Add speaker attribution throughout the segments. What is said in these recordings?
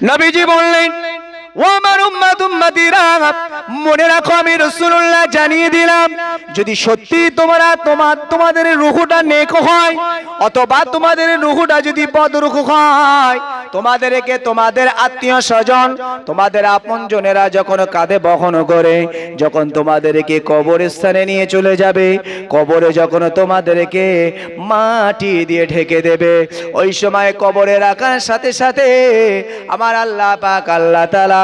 Speaker 1: নবীজি বললেন ও মনে রাখো আমি রসুল্লাহ জানিয়ে দিলাম, যদি সত্যি তোমরা তোমার তোমাদের রুহুটা নেক হয়, অথবা তোমাদের রুহুটা যদি পদরুখ হয় তোমাদেরকে তোমাদের আত্মীয় স্বজন, তোমাদের আপনজনেরা যখন কাঁধে বহন করে, যখন তোমাদেরকে কবরস্থানে নিয়ে চলে যাবে, কবরে যখন তোমাদেরকে মাটি দিয়ে ঢেকে দেবে, ওই সময় কবরে রাখার সাথে সাথে আমার আল্লাহ পাক, আল্লাহ তাআলা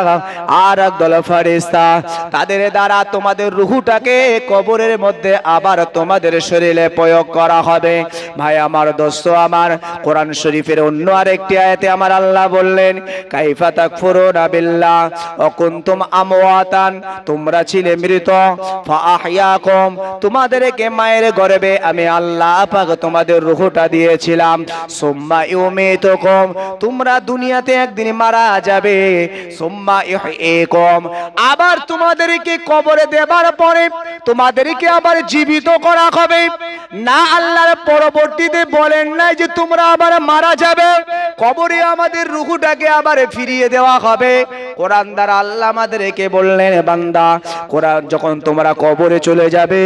Speaker 1: আর একদল ফেরেশতা, তাদের দ্বারা তোমাদের রুহুটাকে কবরের মধ্যে আবার তোমাদের শরীরে প্রয়োগ করা হবে। ভাই, আমার দোস্ত, আমার কোরআন শরীফের অন্য আরেকটি আয়াতে আমার আল্লাহ বললেন, কাইফা তাকফুরুনা বিল্লাহ ওয়া কুনতুম আমওয়াতান, তোমরা ছিলে মৃত, ফাআহইয়াকুম, তোমাদেরকে মায়ের গর্ভে আমি আল্লাহ পাক তোমাদের রূহটা দিয়েছিলাম, সুম্মা ইউমিতুকুম, তোমরা দুনিয়াতে একদিন মারা যাবে, সুম্মা ইহইকুম আবার তোমাদেরকে কবরে দেবার পরে তোমাদেরকে আবার জীবিত করা হবে। না আল্লাহর পরবর্তীতে বলেন নাই যে তোমরা আবার মারা যাবে, কবরে আমাদের রুহুটাকে আবার ফিরিয়ে দেওয়া হবে। কোরআন দ্বারা আল্লাহ আমাদেরকে বললেন, বান্দা, কোরআন যখন তোমরা কবরে চলে যাবে,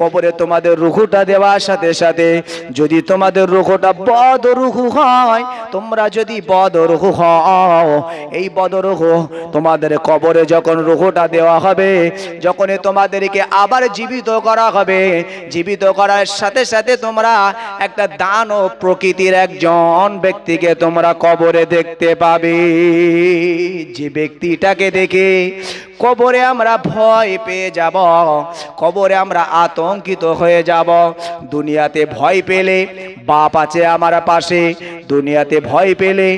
Speaker 1: কবরে তোমাদের রুহুটা দেওয়ার সাথে সাথে যদি তোমাদের রুহুটা বদ রুহু হয়, তোমরা যদি বদ রুহু হও, এই বদ রুহু তোমাদের কবরে যখন রুহুটা দেওয়া হবে, যখনই তোমাদেরকে আবার জীবিত করা হবে, জীবিত করার সাথে সাথে তোমরা একটা দান ও প্রকৃতির একজন ব্যক্তিকে তোমরা কবরে দেখতে পাবে। যে ব্যক্তিটাকে দেখে কবরে আমরা ভয় পেয়ে যাব, কবরে আমরা আতঙ্কিত হয়ে যাব। দুনিয়াতে ভয় পেলে বাপ আছে আমার পাশে, দুনিয়াতে ভয় পেলে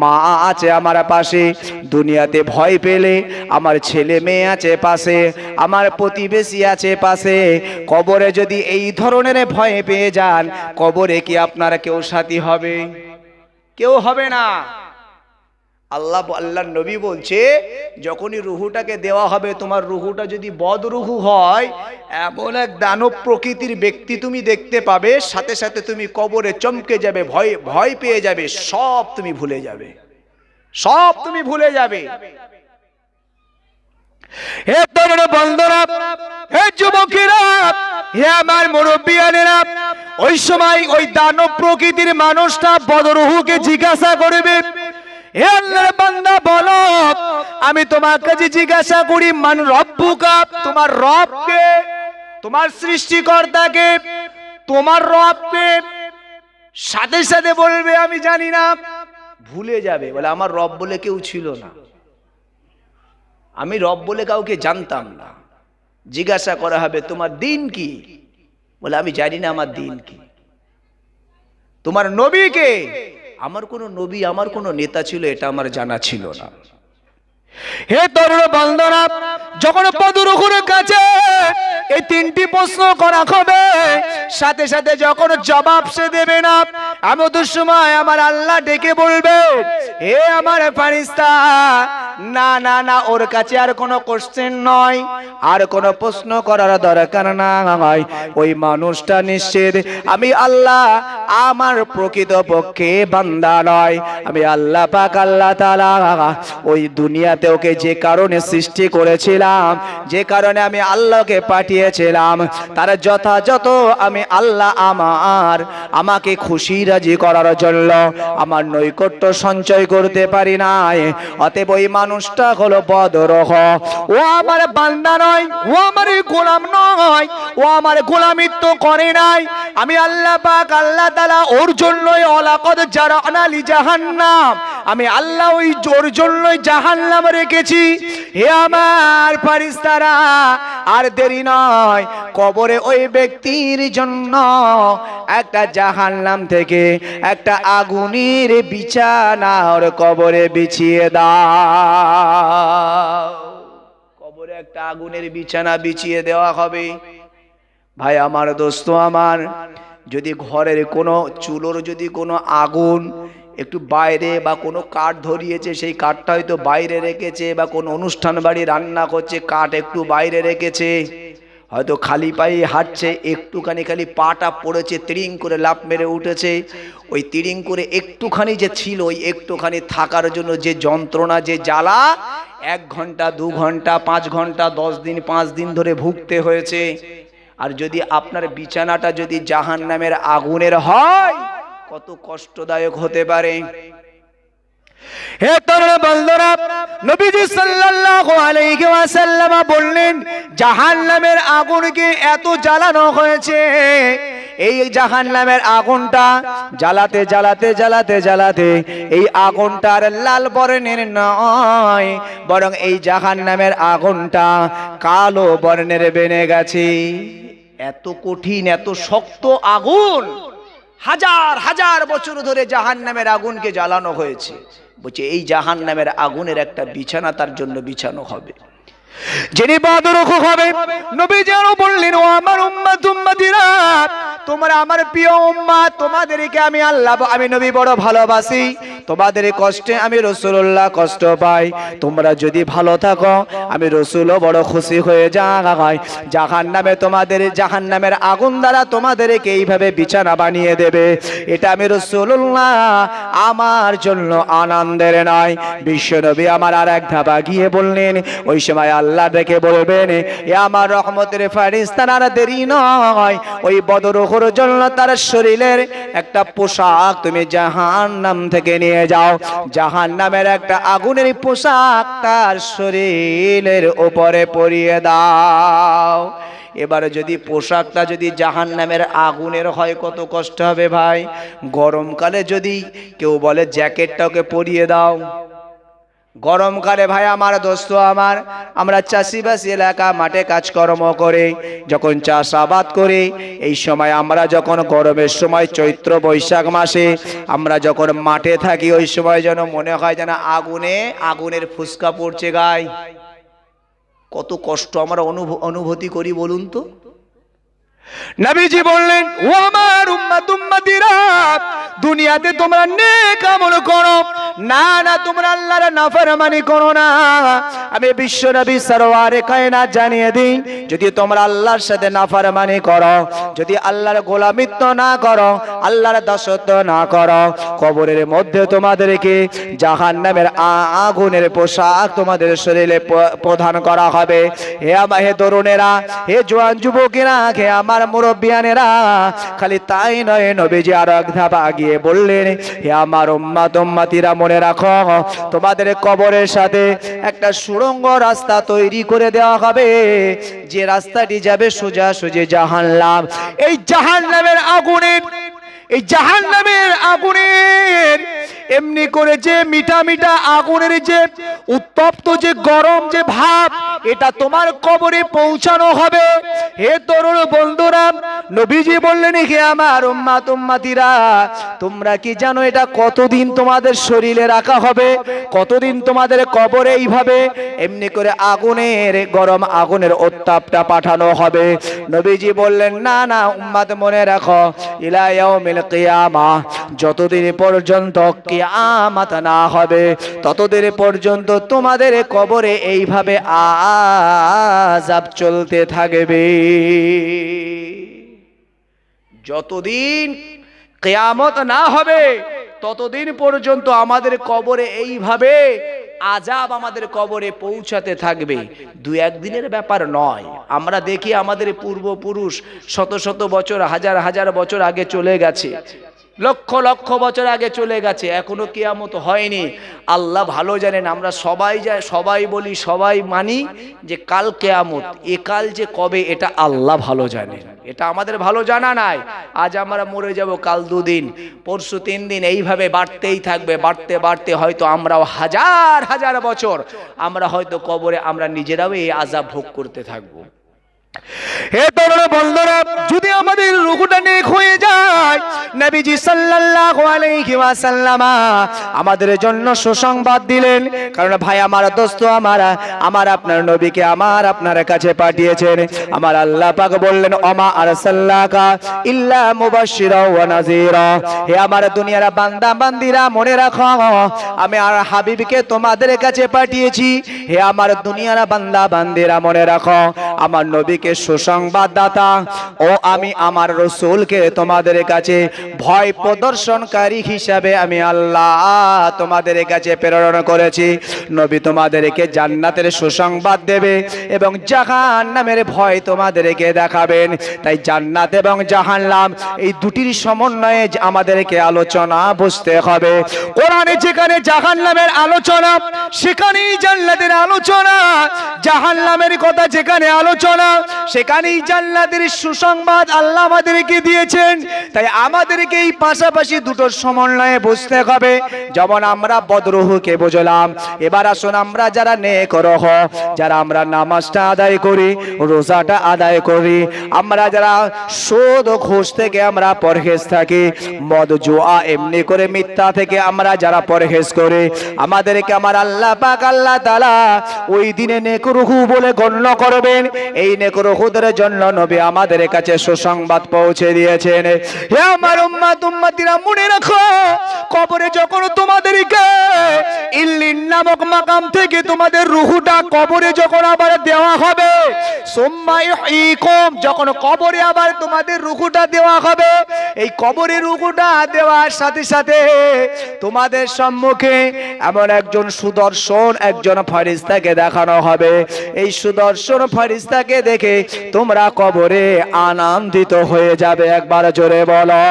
Speaker 1: মা আছে আমার পাশে, দুনিয়াতে ভয় পেলে আমার ছেলে মেয়ে আছে পাশে, আমার প্রতিবেশী আছে পাশে। কবরে যদি এই ধরনের ভয় পেয়ে যান, কবরে কি আপনারা কেউ সাথী হবে? কেউ হবে না। আল্লাহ আল্লাহ নবী বলছে, যখনই রুহুটাকে দেওয়া হবে, তোমার রুহুটা যদি বদ রুহু হয়, এমন এক দানব প্রকৃতির ব্যক্তি তুমি দেখতে পাবে, সাথে সাথে তুমি কবরে চমকে যাবে, ভয় ভয় পেয়ে যাবে, সব তুমি ভুলে যাবে। সব তুমি ভুলে যাবে। হে তরুণ বন্ধুরা হে যুবকেরা হে আমার মুরব্বিয়ানেরা, ওই সময় ওই দানব প্রকৃতির মানুষটা বদরুহুকে জিজ্ঞাসা করবে হে আল্লাহর বান্দা আমি তোমার কাছে জিজ্ঞাসা করি, মান তোমার রবকে, তোমার সৃষ্টিকর্তাকে, তোমার রবকে? সাথে সাথে বলবে, আমি জানি না। ভুলে যাবে। বলে, আমার রব বলে কেউ ছিল না। আমি রব বলে কাউকে জানতাম না। জিজ্ঞাসা করা হবে, তোমার দিন কি? বলে, আমি জানি না আমার দিন কি। তোমার নবীকে আমার কোনো নবী, আমার কোনো নেতা ছিল, এটা আমার জানা ছিল না। হে তরুণ বন্দনা, যখন পদুরুকুরের কাছে এই তিনটি প্রশ্ন করা হবে, সাথে সাথে যখন জবাব সে দেবে না এমন সময় আমার আল্লাহ ডেকে বলবে হে আমার ফারিস্তা না না না, ওর কাছে আর কোনো কোশ্চেন নয়, আর কোনো প্রশ্ন করার দরকার নাই ওই মানুষটা নিশ্চিত, আমি আল্লাহ আমার প্রকৃত পক্ষে বান্দা নয়। আমি আল্লাহ পাক, আল্লাহ তাআলা, ওই দুনিয়াতে ওকে যে কারণে সৃষ্টি করেছিলাম, যে কারণে আমি আল্লাহকে পাঠিয়েছিলাম, তার যথাযথ আমি আল্লাহ আমার, আমাকে খুশি রাজি করার জন্য আমার নৈকট্য সঞ্চয় করতে পারি নাই। অতএব ওই মানুষটা হলো বদরহ। ও আমার বান্দা নয়, ও আমার গোলাম নয়, ও আমার গোলামিত্ব করে নাই। আমি আল্লাহ পাক, আল্লাহ তাআলা ওর জন্যই অলাকদ যারা আনালি জাহান্নাম আমি আল্লাহ ওই জোর জন্যই জাহান্নাম রেখেছি। হে আমার ফারিস্তারা আর দেরি নয়, কবরে ওই ব্যক্তির জন্য একটা জাহান্নাম থেকে একটা আগুনের বিছানা ওর কবরে বিছিয়ে দাও। কবরে একটা আগুনের বিছানা বিছিয়ে দেওয়া হবে। ভাই, আমার দোস্ত আমার যদি ঘরের কোনো চুলোর যদি কোনো আগুন একটু বাইরে বা কোনো কাঠ ধরিয়েছে, সেই কাঠটা হয়তো বাইরে রেখেছে বা কোনো অনুষ্ঠান বাড়ি রান্না করছে, কাঠ একটু বাইরে রেখেছে, হয়তো খালি পায়ে হাঁটছে, একটুখানি খালি পাটা পড়েছে, তিরিং করে লাফ মেরে উঠেছে, ওই তিরিং করে একটুখানি যে ছিল, ওই একটুখানি থাকার জন্য যে যন্ত্রণা, যে জ্বালা, এক ঘণ্টা, দু ঘণ্টা, পাঁচ ঘণ্টা, দশ দিন, পাঁচ দিন ধরে ভুগতে হয়েছে। আর যদি আপনার বিছানাটা যদি জাহান নামের আগুনের হয়, কত কষ্টদায়ক হতে পারে। হে তরুণ বন্ধুরা, নবীজি বললেন, জাহান্নামের আগুনকে এত জ্বালানো হয়েছে। এই জাহান্নামের আগুনটা জ্বালাতে জ্বালাতে জ্বালাতে জ্বালাতে এই আগুনটার লাল বর্ণের নয়, বরং এই জাহান্নামের আগুনটা কালো বর্ণের বেনে গেছে। এত কঠিন, এত শক্ত আগুন হাজার হাজার বছর ধরে জাহান নামের আগুনকে জ্বালানো হয়েছে। বলছে, এই জাহান নামের আগুনের একটা বিছানা তার জন্য বিছানো হবে। যিনি বাদরক হবে। নবী যেন বললেন, ও আমার উম্মাত, উম্মাতিরা, তোমরা আমার প্রিয় উম্মা তোমাদেরকে আমি আল্লাহ, আমি নবী বড় ভালোবাসি। তোমাদের কষ্টে আমি রসুল্লাহ কষ্ট পাই। তোমরা যদি ভালো থাকো, আমি রসুলও বড় খুশি হয়ে যাই জাহান নামে তোমাদের জাহান নামের আগুন দ্বারা তোমাদেরকে এইভাবে বিছানা বানিয়ে দেবে। এটা আমি রসুল্লাহ আমার জন্য আনন্দের নয়। বিশ্বনবী আমার আর এক ধাপা গিয়ে বললেন, ওই সময় আল্লাহ ডেকে বলবেন, এ আমার রহমতের ফারিস্তান আর দেরি নয়। ওই বদরুখর জন্য তার শরীরের একটা পোশাক তুমি জাহান নাম থেকে নিয়ে যাও। জাহান নামের একটা আগুনের পোশাক তার শরীরের উপরে পরিয়ে দাও। এবারে যদি পোশাকটা যদি জাহান নামের আগুনের হয়, কত কষ্ট হবে ভাই। গরমকালে যদি কেউ বলে জ্যাকেটটাকে পরিয়ে দাও। গরমকালে ভাই, আমার দোস্ত আমার, আমরা চাষিবাসী এলাকা, মাঠে কাজকর্ম করে, যখন চাষাবাদ করি, এই সময় আমরা যখন গরমের সময় চৈত্র বৈশাখ মাসে, আমরা যখন মাঠে থাকি, ওই সময় যেন মনে হয় যেন আগুনে, আগুনের ফুসকা পড়ছে গায়ে। কত কষ্ট আমরা অনুভ- অনুভূতি করি, বলুন তো। নবীজি বললেন, ও আমার উম্মাত উম্মাতিরা, দুনিয়াতে তোমরা নেক আমল করো। না না, তোমরা আল্লাহর নাফরমানি করো না। আমি বিশ্ব নবী সরওয়ারে কায়নাত জানিয়ে দিই, যদি তোমরা আল্লাহর সাথে নাফরমানি করো, যদি আল্লাহর গোলামিত্ব না করো, আল্লাহর দাসত্ব না করো, কবরের মধ্যে তোমাদেরকে জাহান্নামের আগুনের পোশাক তোমাদের শরীরে প্রদান করা হবে। হে আমার হে তরুণেরা, হে জোয়ান যুবকেরা, হে আমার মুরব্বিয়ানেরা, খালি তাই নয়, নবীজি আরও এক ধাপ আগিয়ে বললেন, হে আমার উম্মা তোম্মাতিরা মনে রাখো, তোমাদের কবরের সাথে একটা সুড়ঙ্গ রাস্তা তৈরি করে দেওয়া হবে। যে রাস্তাটি যাবে সোজা সোজা জাহান্নাম এই জাহান্নামের আগুনের এই জাহান নামের আগুনের এমনি করে যে মিঠা মিঠা আগুনের যে উত্তপ্ত যে গরম যে ভাব, এটা তোমার কবরে পৌঁছানো হবে। হে তরুণ বন্ধুরা, নবীজি বললেন, হে আমার উম্মাত উম্মাতিরা, তোমরা কি জানো এটা কতদিন তোমাদের শরীরে রাখা হবে? কতদিন তোমাদের কবরে এইভাবে এমনি করে আগুনের, গরম আগুনের উত্তাপটা পাঠানো হবে? নবীজি বললেন, না না, উম্মাত মনে রাখো, ইলা ইয়াউমিল কিয়ামা, যতদিন পর্যন্ত কেয়ামাত না হবে, ততদিন পর্যন্ত তোমাদের কবরে এইভাবে আজাব চলতে থাকবে। যতদিন কেয়ামত না হবে ততদিন পর্যন্ত আমাদের কবরে এইভাবে আজাব আমাদের কবরে পৌঁছাতে থাকবে। দু একদিনের ব্যাপার নয়। আমরা দেখি আমাদের পূর্বপুরুষ শত শত বছর, হাজার হাজার বছর আগে চলে গেছে। লক্ষ লক্ষ বছর আগে চলে গেছে। এখনও কেয়ামত হয়নি। আল্লাহ ভালো জানেন, আমরা সবাই যায় সবাই বলি, সবাই মানি যে কাল কেয়ামত। একাল যে কবে, এটা আল্লাহ ভালো জানেন। এটা আমাদের ভালো জানা নাই। আজ আমরা মরে যাব কাল দুদিন, পরশু তিন দিন, এইভাবে বাড়তেই থাকবে, বাড়তে বাড়তে হয়তো আমরাও হাজার হাজার বছর, আমরা হয়তো কবরে আমরা নিজেরাও এই আজাব ভোগ করতে থাকব। আমাদের জন্য সুসংবাদ দিলেন। কারণ ভাই, আমার দোস্ত, আমার আমার আপনার নবীকে আমার আপনার কাছে পাঠিয়েছেন। আমার আল্লাহ পাক বললেন নাযীরা। হে আমার দুনিয়ার বান্দা, বান্দিরা, মনে রাখো, আমি আর হাবিবকে তোমাদের কাছে পাঠিয়েছি। হে আমার দুনিয়ার বান্দা, বান্দিরা, মনে রাখো, আমার নবীকে তোমাদেরকে সুসংবাদদাতা। ও আমি আমার রসুলকে তোমাদের কাছে ভয় প্রদর্শনকারী হিসাবে আমি আল্লাহ তোমাদের কাছে প্রেরণ করেছি। নবী তোমাদেরকে জান্নাতের সুসংবাদ দেবে এবং জাহান নামের ভয় তোমাদেরকে দেখাবেন। তাই জান্নাত এবং জাহান্নাম এই দুটির সমন্বয়ে আমাদেরকে আলোচনা বুঝতে হবে। কোরআনে যেখানে জাহান্নামের আলোচনা, সেখানেই জান্নাতের আলোচনা। জাহান্নামের কথা যেখানে আলোচনা সেখানেই জান্নাতের সুসংবাদ আল্লাহ আমাদেরকে দিয়েছেন। তাই আমাদেরকে এই পাশাপাশি দুটোর সমন্বয়ে বুঝতে হবে। যেমন আমরা বদরুহুকে বুঝলাম। এবার আসুন আমরা যারা নে করহ যারা আমরা নামাজটা আদায় করি, রোজাটা আদায় করি, আমরা যারা ও ঘুষ থেকে আমরা পরহেজ থাকি, মদ, জোয়া, এমনি করে মিথ্যা থেকে আমরা যারা পরহেজ করি, আমাদেরকে আমার আল্লাহ পাক, আল্লাহ তালা ওই দিনে নেকরুহু বলে গণ্য করবেন। এই নেকরুহুদের জন্য নবী আমাদের কাছে সুসংবাদ পৌঁছে দিয়েছেন। হে আমার উম্মাত, উম্মাতিরা, মনে রাখো, কবরে যখন তোমাদেরকে ইল্লিন নামক মাকাম থেকে তোমাদের রুহুটা কবরে যখন আবার দেওয়া হবে যখন কবরে আবার তোমাদের রুহুটা দেওয়া হবে, এই কবরে রুহুটা দেওয়ার সাথে সাথে তোমাদের সম্মুখে এমন একজন সুদর্শন, একজন ফারিস্তাকে দেখানো হবে। এই সুদর্শন ফারিস্তাকে দেখে তোমরা কবরে আনন্দিত হয়ে যাবে, একবার জোরে বলো।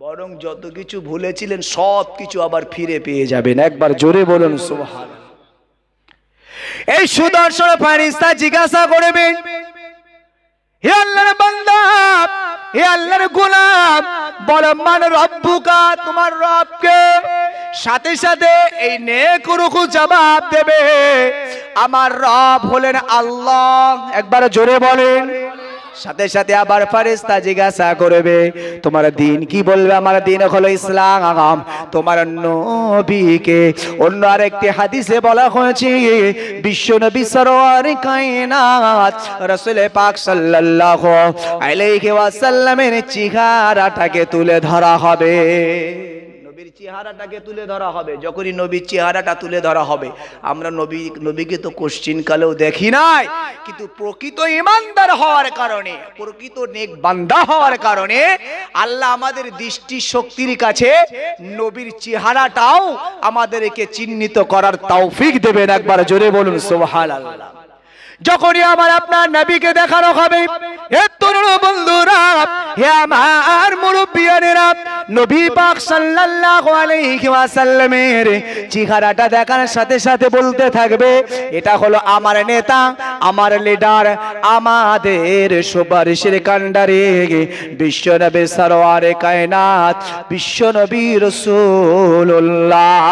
Speaker 1: বরং যত কিছু ভুলেছিলেন, সব কিছু আবার ফিরে পেয়ে যাবেন। একবার জোরে বলুন সুবহান এই সুদর্শন ফারিস্তা জিজ্ঞাসা করবেন, হে আল্লাহর বান্দা, হে বল, মান রব্বুকা, তোমার রবকে? সাথে সাথে এই নেক রুকু জবাব দেবে। আমার রব হলেন আল্লাহ। একবার জোরে বলেন। সাথে সাথে আবার ফারেস্তা জিজ্ঞাসা করবে, তোমার দিন কি বলবে? আমার দিন হলো ইসলাম তোমার নবীকে অন্য আরেকটি হাদিসে বলা হয়েছে, বিশ্ব নবী সরোয়ার কায়নাত রাসূল পাক সাল্লাল্লাহু আলাইহি ওয়াসাল্লামের চেহারাটাকে তুলে ধরা হবে। চেহারাটাকে তুলে ধরা হবে, যখনই নবীর চেহারাটা তুলে ধরা হবে। আমরা নবী, নবীকে তো কোশ্চিন কালেও দেখি নাই, কিন্তু প্রকৃত ইমানদার হওয়ার কারণে, প্রকৃত নেক বান্দা হওয়ার কারণে আল্লাহ আমাদের দৃষ্টি শক্তির কাছে নবীর চেহারাটাও আমাদেরকে চিহ্নিত করার তৌফিক দেবেন একবার জোরে বলুন, সুবহানাল্লাহ। যখনই আমার আপনার নবীকে দেখানো হবে হে তরুণ বন্ধুরা হে আমার মুরব্বিয়ানেরা নবী পাক সাল্লাল্লাহু আলাইহি ওয়াসাল্লামের চেহারাটা দেখার সাথে সাথে বলতে থাকবে, এটা হলো আমার নেতা, আমার লিডার, আমাদের সুপারিশের কাণ্ডারে বিশ্বনবী সরওয়ারে কায়নাত বিশ্বনবী রাসূলুল্লাহ।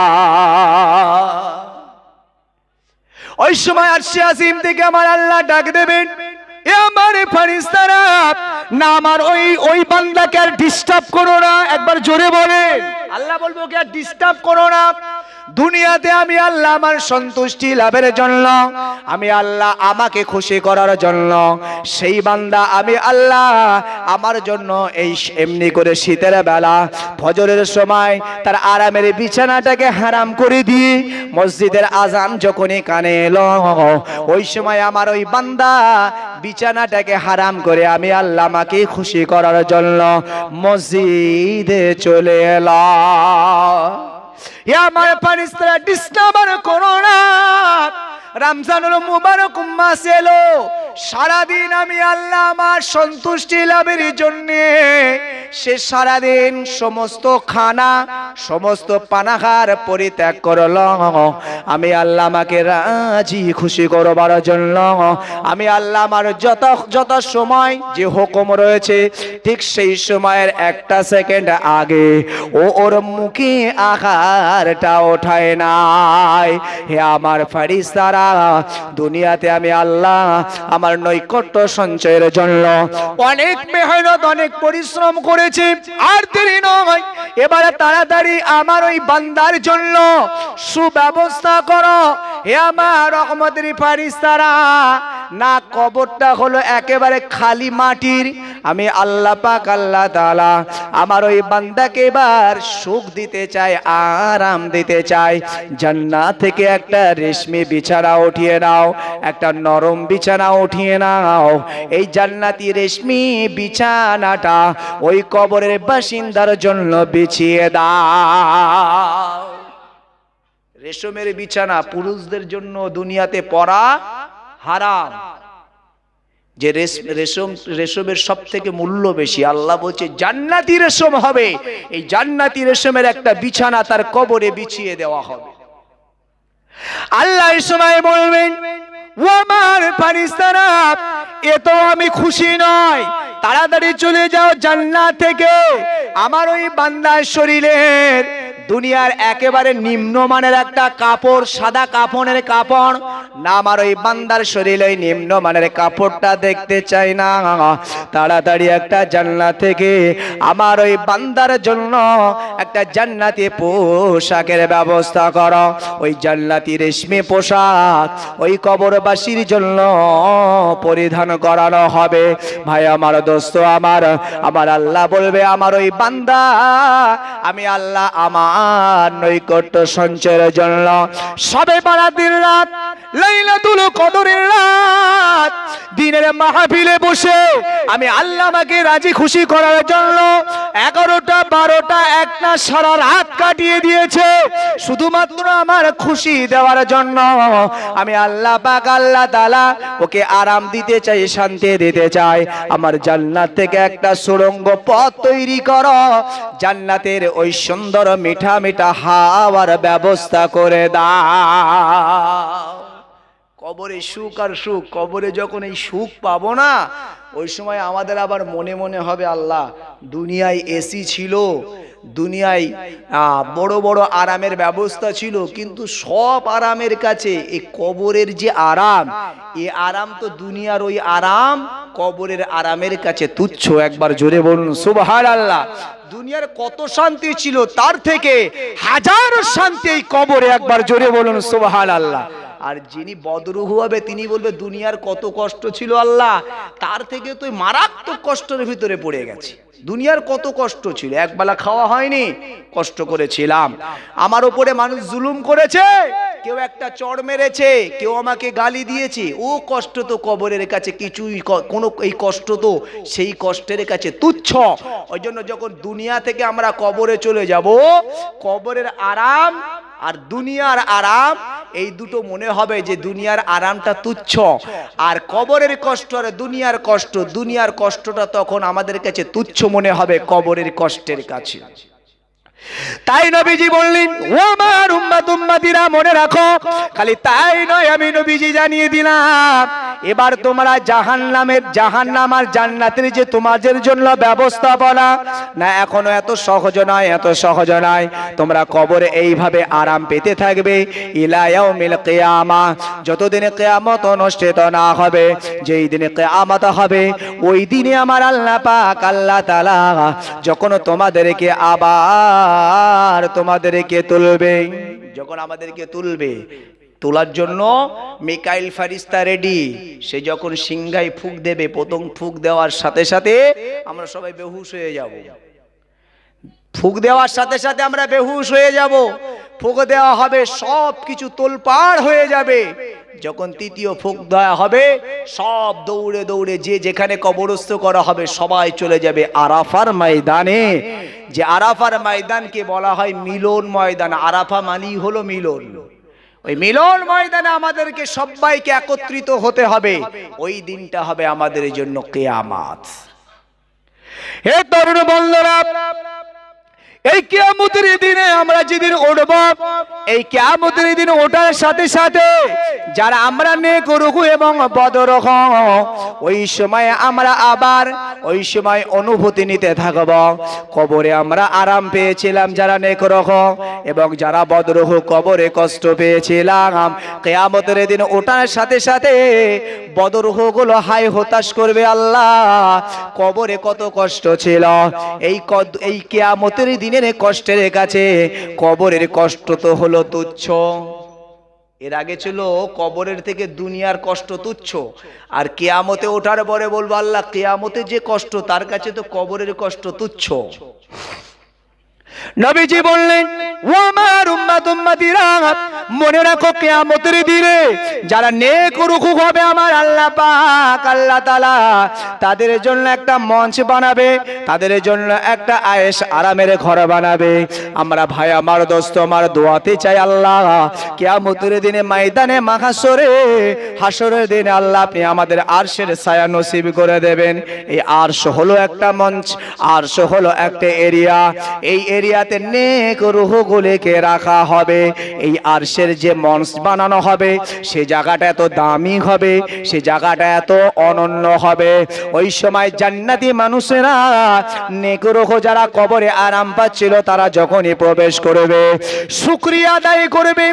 Speaker 1: ওই সময় আরশে আজিম থেকে আমার আল্লাহ ডাক দেবেন। এ আমার ফারিস্তারা, না আমার ওই ওই বান্দাকে আর ডিস্টার্ব করো না, একবার জোরে বলেন। আল্লাহ বলব কি আর ডিস্টার্ব করো না। দুনিয়াতে আমি আল্লাহ আমার সন্তুষ্টি লাভের জন্য, আমি আল্লাহ আমাকে খুশি করার জন্য। সেই বান্দা আমি আল্লাহ আমার জন্য এই এমনি করে শীতের বেলা, ফজরের সময় তার আরামের বিছানাটাকে হারাম করে দিয়ে মসজিদের আজান যখনই কানে এলো, ওই সময় আমার ওই বান্দা বিছানাটাকে হারাম করে আমি আল্লাহ আমাকে খুশি করার জন্য মসজিদে চলে এলাম আমার ফারিস্তারা ডিস্টার্ব করো না। মুবারক মাস এলো। সারাদিন আমি আল্লাহ আমার সন্তুষ্টি লাভের সে সারাদিন সমস্ত খানা, সমস্ত পানাহার পরিত্যাগ করল। আমি আল্লাহ আমাকে রাজি, খুশি করবার জন্য। আমি আল্লাহ আমার যত যত সময় যে হুকুম রয়েছে, ঠিক সেই সময়ের একটা সেকেন্ড আগে ও ওর মুখে আঘারটা ওঠায় নাই। হে আমার ফারিস্তারা দুনিয়াতে আমি আল্লাহ আমার নৈকট্য সঞ্চয়ের জন্য অনেক মেহনত, অনেক পরিশ্রম করেছি, আর দেরি নয়। এবারে তাড়াতাড়ি আমার ওই বান্দার জন্য সুব্যবস্থা করো। হে আমার রহমতের ফারিস্তারা না কবরটা হলো একেবারে খালি মাটির। আমি আল্লাহ পাক, আল্লাহ তাআলা আমার ওই বান্দাকে এবার সুখ দিতে চাই, আরাম দিতে চাই। জান্নাত থেকে একটা রেশমি বিছানা উঠিয়ে নাও, একটা নরম বিছানা উঠিয়ে নাও। এই জান্নাতি রেশমি বিছানাটা ওই কবরের বাসিন্দার জন্য বিছিয়ে দাও। রেশমের বিছানা পুরুষদের জন্য দুনিয়াতে পরা হারাম। যে রেশম রেশমের সব থেকে মূল্য বেশি, আল্লাহ বলছে, জান্নাতি রেশম হবে। এই জান্নাতি রেশমের একটা বিছানা তার কবরে বিছিয়ে দেওয়া হবে। আল্লাহ সময় বলবেন, ও আমার ফারিস্তারা এ তো আমি খুশি নয়। তাড়াতাড়ি চলে যাও জান্নাত থেকে। আমার ওই বান্দার শরীরের দুনিয়ার একেবারে নিম্নমানের একটা কাপড়, সাদা কাপড়ের কাপড়। না, আমার ওই বান্দার শরীরে ওই নিম্নমানের কাপড়টা দেখতে চাই না। তাড়াতাড়ি একটা জান্নাত থেকে। আমার ওই বান্দার জন্য একটা জান্নাতি পোশাকের ব্যবস্থা করো। ওই জান্নাতি রেশমি পোশাক ওই কবরবাসীর জন্য পরিধান করানো হবে। ভাই, আমার দোস্ত আমার আমার আল্লাহ বলবে আমার ওই বান্দা, আমি আল্লাহ আমার নৈকট্য সঞ্চয়ের জন্য সবে পাড়া দিন রাত দিনের বসে আমি আল্লাহ আমাকে রাজি খুশি করার জন্য এগারোটা, বারোটা, একটা সারা রাত কাটিয়ে দিয়েছে। শুধুমাত্র আমার খুশি দেওয়ার জন্য আমি আল্লাহ পাক, আল্লাহ তালা ওকে আরাম দিতে চাই, শান্তি দিতে চাই। আমার জান্নাত থেকে একটা সুড়ঙ্গ পথ তৈরি করো। জান্নাতের ওই সুন্দর মিঠা মিঠা হাওয়ার ব্যবস্থা করে দা কবরে সুখ আর সুখ, কবরে যখন এই সুখ পাবো না, ওই সময় আমাদের আবার মনে মনে হবে, আল্লাহ, দুনিয়ায় এসি ছিল দুনিয়ায় বড় বড় আরামের ব্যবস্থা ছিল, কিন্তু সব আরামের কাছে এই কবরের যে আরাম, এ আরাম তো দুনিয়ার ওই আরাম কবরের আরামের কাছে তুচ্ছ। একবার জোরে বলুন সুবহান আল্লাহ দুনিয়ার কত শান্তি ছিল, তার থেকে হাজার শান্তি এই কবরে। একবার জোরে বলুন সুবহান আল্লাহ আর যিনি বদরুহু হবে, তিনি বলবে, দুনিয়ার কত কষ্ট ছিল আল্লাহ, তার থেকে তুই মারাত্মক কষ্টের ভিতরে পড়ে গেছে। দুনিয়ার কত কষ্ট ছিল। একবেলা খাওয়া হয়নি, কষ্ট করেছিলাম। আমার উপরে মানুষ জুলুম করেছে, কেউ একটা চড় মেরেছে, কেউ আমাকে গালি দিয়েছে। ও কষ্ট তো কবরের কাছে, কিছুই কোনো এই কষ্ট তো সেই কষ্টের কাছে তুচ্ছ। ওই জন্য যখন দুনিয়া থেকে আমরা কবরে চলে যাব, কবরের আরাম আর দুনিয়ার আরাম, এই দুটো মনে হবে যে দুনিয়ার আরামটা তুচ্ছ। আর কবরের কষ্ট আর দুনিয়ার কষ্ট, দুনিয়ার কষ্টটা তখন আমাদের কাছে তুচ্ছ মনে হবে কবরের কষ্টের কাছে। তাই নবীজি বললেন, ও আমার উম্মাত, উম্মাতিরা, মনে রাখো, খালি তাই নয়, আমি নবীজি জানিয়ে দিলাম। এবার তোমরা জাহান্নামের, জাহান্নাম আর জান্নাতের যে তোমাদের জন্য ব্যবস্থাপনা, না, এখনও এত সহজ নয়, এত সহজ নয়। তোমরা কবরে এইভাবে আরাম পেতে থাকবে ইলায়াও মিল কেয়ামা। যতদিন কেয়ামত অনুষ্ঠিত না হবে, যেই দিনে কেয়ামত হবে, ওই দিনে আমার আল্লাহ পাক আল্লাহ তালা যখন তোমাদেরকে আবার তোমাদেরকে তুলবে। যখন আমাদেরকে তুলবে, তোলার জন্য মিকাইল ফারিস্তা রেডি। সে যখন সিংহাই ফুক দেবে, প্রথম ফুক দেওয়ার সাথে সাথে আমরা সবাই বেহুশ হয়ে যাব। ফুক দেওয়ার সাথে সাথে আমরা বেহুশ হয়ে যাব। ফুক দেওয়া হবে সব কিছু তোলপাড় হয়ে যাবে। যখন তৃতীয় ফুক দেওয়া হবে, সব দৌড়ে দৌড়ে যে যেখানে কবরস্থ করা হবে, সবাই চলে যাবে আরাফার ময়দানে। যে আরাফার ময়দানকে বলা হয় মিলন ময়দান। আরাফা মানেই হলো মিলন। ওই মিলন ময়দানে আমাদেরকে সবাইকে একত্রিত হতে হবে। ওই দিনটা হবে আমাদের জন্য কেয়ামাত। হে তরুণ বন্ধুরা এই কেয়ামতের দিনে আমরা যেদিন উঠব, এই কেয়ামতের দিন ওঠার সাথে সাথে যারা আমরা নেক রুহু এবং বদরহ ওই সময় আমরা আবার, ওই সময় অনুভূতি নিতে থাকব। কবরে আমরা আরাম পেয়েছিলাম যারা নেক রহ এবং যারা বদরহ কবরে কষ্ট পেয়েছিলাম। কেয়ামতের দিন ওঠার সাথে সাথে বদরহগুলো হাই হতাশ করবে আল্লাহ। কবরে কত কষ্ট ছিল। এই এই কেয়ামতের দিনের কষ্টের কাছে, কবরের কষ্ট তো হলো তুচ্ছ। এর আগে ছিল কবরের থেকে দুনিয়ার কষ্ট তুচ্ছ, আর কেয়ামতে ওঠার পরে বলব আল্লাহ, কেয়ামতে যে কষ্ট, তার কাছে তো কবরের কষ্ট তুচ্ছ। নবীজি বললেন ও আমার উম্মাত উম্মাতিরা মনে রাখো, কিয়ামতের দিনে যারা নেক রুখু হবে আমার আল্লাহ পাক, আল্লাহ তাআলা তাদের জন্য একটা মঞ্চ বানাবে, তাদের জন্য একটা আয়েশ আরামের ঘর বানাবে। আমরা ভাই, আমার দোস্ত, আমার দোয়াতে চাই আল্লাহ, কিয়ামতের দিনে ময়দানে মাহাসরে হাসরের দিনে আল্লাহ আপনি আমাদের আরশের ছায়া নসিব করে দেবেন। এই আরশ হলো একটা মঞ্চ, আরশ হলো একটা এরিয়া। এই এরিয়াতে নেক রুহগুলিকে রাখা হবে। এই আরশের যে মঞ্চ বানানো হবে, সে জায়গাটা এত দামি হবে, সে জায়গাটা এত অনন্য হবে। ওই সময় জান্নাতি মানুষেরা নেক রুহ যারা কবরে আরাম পাচ্ছিল, তারা যখনই প্রবেশ করবে, শুক্রিয়া আদায় করবে।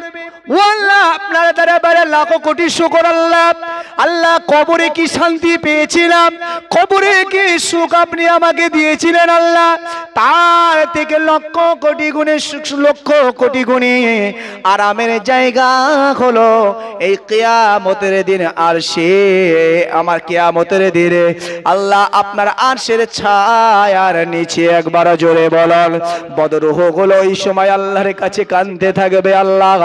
Speaker 1: আমাকে দিয়েছিলেন আল্লাহ? তার থেকে লক্ষ কোটি গুণে লক্ষ কোটি গুণে আরামের জায়গা হলো এই কেয়ামতের দিন আর সে আমার কেয়ামতের দিনে আল্লাহ আপনার আরশের ছায়ার নিচে একবার জোরে বলন, বদরুহগুলো এই সময় আল্লাহর কাছে কানতে থাকবে আল্লাহ,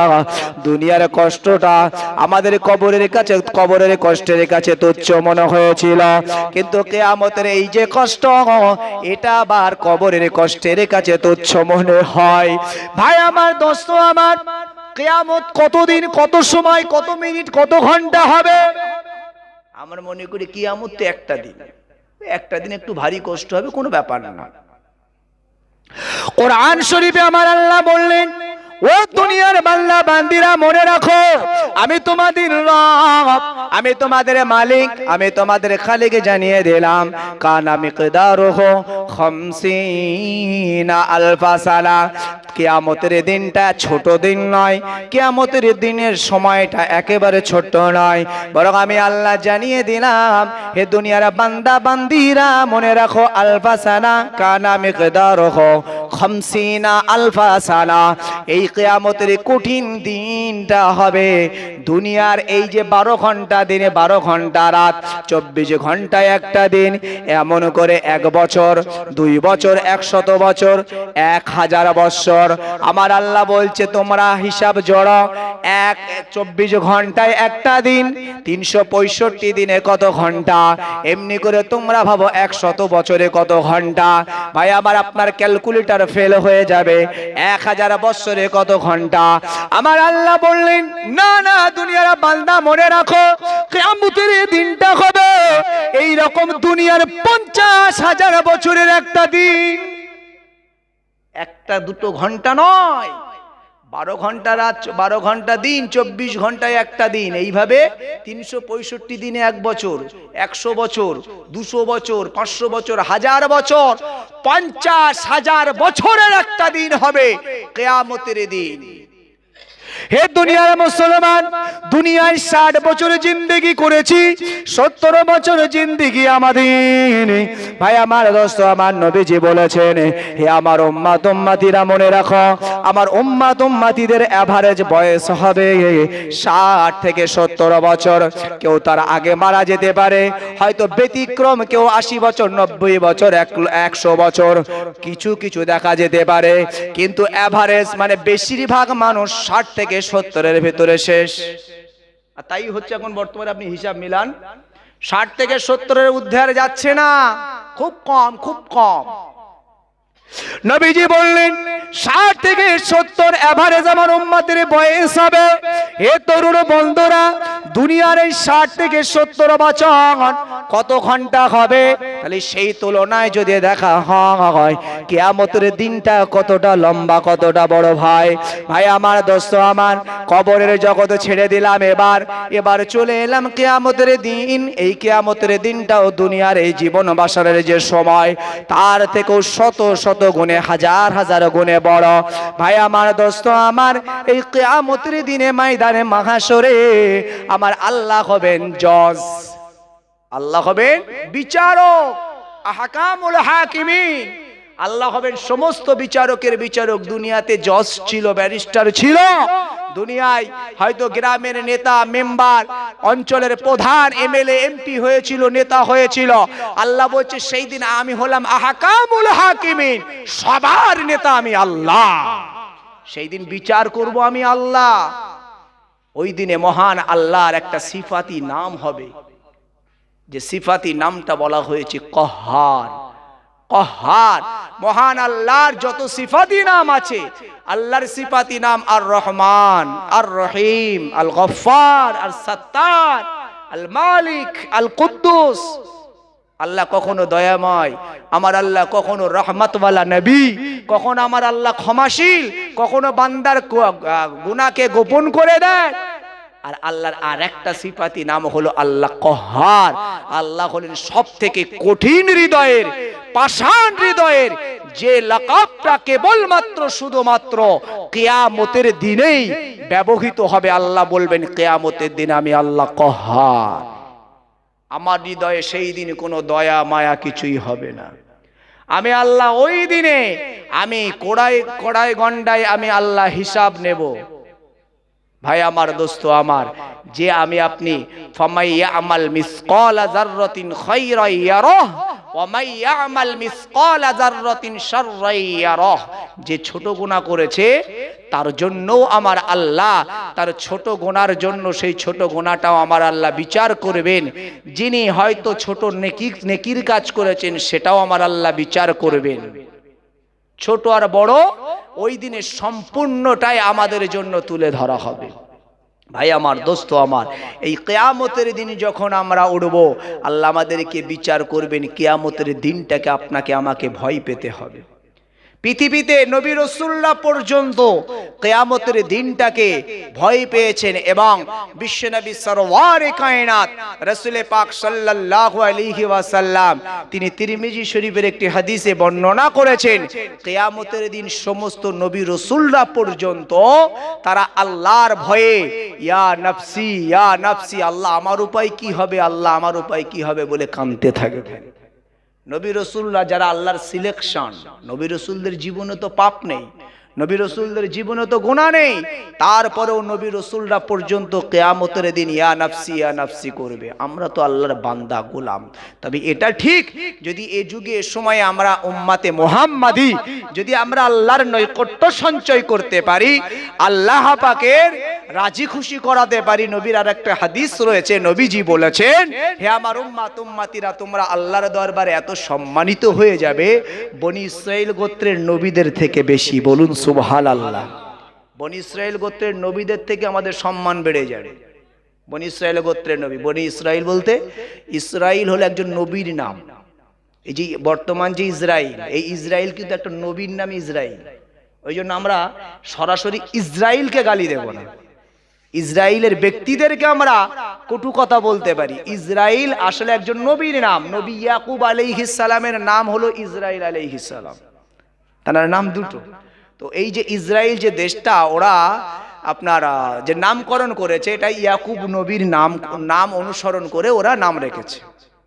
Speaker 1: দুনিয়ার কষ্টটা আমাদের কবরের কাছে, কবরের কষ্টের কাছে তুচ্ছ মনে হয়েছিল, কিন্তু কেয়ামতের এই যে কষ্ট, এটা আবার কবরের কষ্টের কাছে তুচ্ছ মনে হয়। ভাই আমার দোস্ত আমার কেয়ামত কতদিন কত সময় কত মিনিট কত ঘণ্টা হবে? আমার মনে করি কিয়ামত তো একটা দিন। একটা দিন একটু ভারী কষ্ট হবে কোনো ব্যাপার না। কোরআন শরীফে আমার আল্লাহ বললেন ও দুনিয়ার বান্দা বান্দিরা, মনে রাখো, আমি তোমাদের রব, আমি তোমাদের মালিক, আমি তোমাদের খালিকে জানিয়ে দিলাম। কান আমি কেদারহ খমসিনা আলফা সালা। কেয়ামতের দিনটা ছোট দিন নয়, কেয়ামতের দিনের সময়টা একেবারে ছোট নয়। বরং আমি আল্লাহ জানিয়ে দিলাম, হে দুনিয়ার বান্দা বান্দিরা, মনে রাখো আলফা সানা কানা মিকদারহ খমসিনা আলফা সানা এই কেয়ামতের কঠিন দিনটা হবে। দুনিয়ার এই যে বারো ঘণ্টা দিনে, বারো ঘণ্টা রাত, চব্বিশ ঘন্টায় একটা দিন, এমন করে এক বছর, দুই বছর, একশত বছর, এক হাজার বছর। আমার আল্লাহ বলছে, তোমরা হিসাব জড়ো, এক চব্বিশ ঘন্টায় একটা দিন, তিনশো পঁয়ষট্টি দিনে কত ঘণ্টা? এমনি করে তোমরা ভাবো, একশত বছরে কত ঘণ্টা? ভাই আবার আপনার ক্যালকুলেটার ফেল হয়ে যাবে। এক হাজার বছরে কত ঘণ্টা? আমার আল্লাহ বললেন, না না, দুনিয়ার বান্দা মনে রাখো, কেয়ামতের এই দিনটা হবে। এই রকম দুনিয়ার পঞ্চাশ হাজার বছরের একটা দিন। একটা দুটো ঘণ্টা নয় বারো ঘণ্টা রাত, বারো ঘণ্টা দিন, চব্বিশ ঘন্টায় একটা দিন। এইভাবে তিনশো পঁয়ষট্টি দিনে এক বছর, একশো বছর, দুশো বছর, পাঁচশো বছর, হাজার বছর, পঞ্চাশ হাজার বছরের একটা দিন হবে। কেয়ামতের দিন। হে দুনিয়ার মুসলমান, দুনিয়ায় ষাট বছর জিন্দেগি করেছি, সত্তর বছর জিন্দেগি আমাদের ভাই, আমার দোস্ত, আমার নবীজি বলেছেন, হে আমার উম্মা তুম্মাতিরা মনে রাখো, আমার উম্মা তুম্মাতিদের অ্যাভারেজ বয়স হবে ষাট থেকে সত্তর বছর। কেউ তার আগে মারা যেতে পারে, হয়তো ব্যতিক্রম কেউ আশি বছর, নব্বই বছর, এক, একশো বছর, কিছু কিছু দেখা যেতে পারে। কিন্তু অ্যাভারেজ মানে বেশিরভাগ মানুষ ষাট থেকে সত্তরের ভেতরে শেষ। আর তাই হচ্ছে এখন বর্তমানে আপনি হিসাব মিলান। ষাট থেকে সত্তরের উদ্ধার যাচ্ছে না। খুব কম খুব কম। নবীজি বললেন, ষাট থেকে সত্তর এভারেজ আমার উম্মাদের বয়স হবে। এ তরুণ বন্ধুরা, দুনিয়ার এই ষাট থেকে সত্তর বছর কত ঘণ্টা হবে? তাহলে সেই তুলনায় যদি দেখা হয়, কেয়ামতের দিনটা কতটা লম্বা, কতটা বড় ভাই। ভাই আমার দোস্ত আমার, কবরের জগতে ছেড়ে দিলাম এবার। এবার চলে এলাম কেয়ামতের দিন। এই কেয়ামতের দিনটাও দুনিয়ার এই জীবন বাসরের যে সময়, তার থেকেও শত শত গুণে, হাজার হাজার গুণে বড়। ভাই আমার দোস্ত, আমার এই কেয়ামতের দিনে মাইদানে মাহাসরে আমার আল্লাহ হবেন জজ। আল্লাহ হবেন বিচারক, আহকামুল হাকিমিন। আল্লাহ হবেন সমস্ত বিচারকের বিচারক। দুনিয়াতে জজ ছিল, ব্যারিস্টার ছিল। দুনিয়ায় হয়তো গ্রামের নেতা, মেম্বার, অঞ্চলের প্রধান, এমএলএ, এমপি হয়েছিল, নেতা হয়েছিল। আল্লাহ বলছে, সেই দিন আমি হলাম আহাকামুল হাকিমিন, সবার নেতা আমি আল্লাহ। সেই দিন বিচার করব আমি আল্লাহ। ওই দিনে মহান আল্লাহর একটা সিফাতি নাম হবে। যে সিফাতি নামটা বলা হয়েছে কহার। কহার মহান আল্লাহর যত সিফাতি নাম আছে আল্লাহর সিফাতি নাম আর রহমান আর রহিম আল গফার আর সত্তার আল মালিক আল কুদ্দুস আল্লাহ কখনো দয়াময় আমার আল্লাহ কখনো রহমতওয়ালা নবী কখনো আমার আল্লাহ ক্ষমাশীল কখনো বান্দার গু- আহ, গুনাহকে গোপন করে দেয়। আর আল্লাহর আর একটা সিফাতি নাম হলো আল্লাহ কহার। আল্লাহ হলেন সব থেকে কঠিন হৃদয়ের, পাষাণ হৃদয়ের, যে লাকাবটা কেবলমাত্র শুধুমাত্র কেয়ামতের দিনেই ব্যবহৃত হবে। আল্লাহ বলবেন, কেয়ামতের দিন আমি আল্লাহ কহার। আমার হৃদয়ে সেই দিন কোনো দয়া, মায়া কিছুই হবে না। আমি আল্লাহ ওই দিনে, আমি কোড়াই কোড়াই গন্ডায় আমি আল্লাহ হিসাব নেব। ভাই, আমার দোস্ত, আমার। যে আমি আপনি ফামাইয়া আমাল আমাল যে ছোট গুনাহ করেছে, তার জন্য আমার আল্লাহ, তার ছোট গোনার জন্য সেই ছোট গোনাটাও আমার আল্লাহ বিচার করবেন। যিনি হয়তো ছোট নেকি, নেকির কাজ করেছেন, সেটাও আমার আল্লাহ বিচার করবেন। ছোট আর বড় ওই দিনে সম্পূর্ণটাই আমাদের জন্য তুলে ধরা হবে। ভাই, আমার দোস্ত, আমার, এই কেয়ামতের দিন যখন আমরা উঠব আল্লাহ আমাদেরকে বিচার করবেন, কেয়ামতের দিনটাকে আপনাকে, আমাকে ভয় পেতে হবে। পৃথিবীতে নবী রসুল্লাহ পর্যন্ত কেয়ামতের দিনটাকে ভয় পেয়েছেন এবং বিশ্বনবী সরওয়ারে কায়নাত রসুলে পাক সাল্লাল্লাহু আলাইহি ওয়াসাল্লাম তিনি তিরমিজি শরীফের একটি হাদিসে বর্ণনা করেছেন, কেয়ামতের দিন সমস্ত নবী রসুলরা পর্যন্ত তারা আল্লাহর ভয়ে, ইয়া নফসি ইয়া নফসি, আল্লাহ আমার উপায় কি হবে, আল্লাহ আমার উপায় কি হবে? বলে কাঁদতে থাকবেন। নবী রসুল্লাহ যারা আল্লাহর সিলেকশন নবী রসুলদের জীবনে তো পাপ নেই। নবী রসুলদের জীবনে তো গুণা নেই। তারপরেও নবী রসুলরা পর্যন্ত কেয়ামতের দিন ইয়া নাফসি ইয়া নাফসি করবে। আমরা তো আল্লাহর বান্দা, গোলাম। তবে এটা ঠিক, যদি এ যুগে, এ সময়ে আমরা উম্মাতে মোহাম্মাদি, যদি আমরা আল্লাহর নৈকট্য সঞ্চয় করতে পারি, আল্লাহ পাকের রাজি খুশি করাতে পারি, নবীর আর একটা হাদিস রয়েছে, নবীজি বলেছেন, হে আমার উম্মাত, উম্মাতিরা, তোমরা আল্লাহর দরবারে এত সম্মানিত হয়ে যাবে, বনি ইসরাইল গোত্রের নবীদের থেকে বেশি, বলুন সুবহান আল্লাহ বনি ইসরাইল গোত্রের নবীদের থেকে আমাদের সম্মান বেড়ে যাবে। বনি ইসরাইল গোত্রের নবী, বনি ইসরাইল বলতে ইসরাইল হলো একজন নবীর নাম। এই যে বর্তমান যে ইসরাইল, এই ইসরায়েল কিন্তু একটা নবীর নাম ইসরাইল। ওই জন্য আমরা সরাসরি ইসরাইলকে গালি দেব না। ইসরায়েলের ব্যক্তিদেরকে আমরা কটু কথা বলতে পারি। ইসরাইল আসলে একজন নবীর নাম। নবী ইয়াকুব আলাইহিস সালামের নাম হলো ইসরাইল আলাইহিস সালাম। তার নাম দুটো। তো এই যে ইসরায়েল যে দেশটা, ওরা আপনার যে নামকরণ করেছে, এটা ইয়াকুব নবীর নাম নাম অনুসরণ করে ওরা নাম রেখেছে।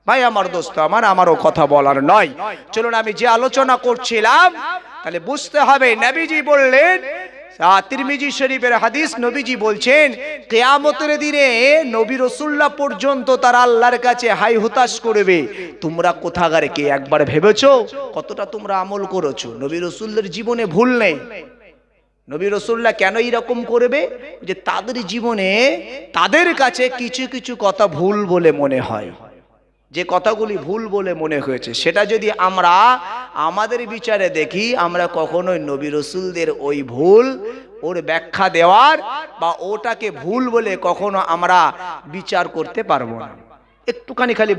Speaker 1: ভাই, আমার দোস্ত, আমার, আমারও কথা বলার নয়। চলুন, আমি যে আলোচনা করছিলাম, তাহলে বুঝতে হবে, নবীজি বললেন তিরমিজি শরীফের হাদিস নবীজি বলছেন, কেয়ামতের দিনে নবী রসুল্লাহ পর্যন্ত তারা আল্লাহর কাছে হাই হুতাশ করবে। তোমরা কোথাগারে কে একবার ভেবেছো? কতটা তোমরা আমল করেছ? নবী রসুল্লের জীবনে ভুল নেই। নবী রসুল্লাহ কেন এরকম করবে? যে তাদের জীবনে তাদের কাছে কিছু কিছু কথা ভুল বলে মনে হয়। যে কথাগুলি ভুল বলে মনে হয়েছে, সেটা যদি আমরা আমাদের বিচারে দেখি, আমরা কখনোই নবী রসুলদের ওই ভুল, ওর ব্যাখ্যা দেওয়ার বা ওটাকে ভুল বলে কখনো আমরা বিচার করতে পারব না। একটুখানি খালি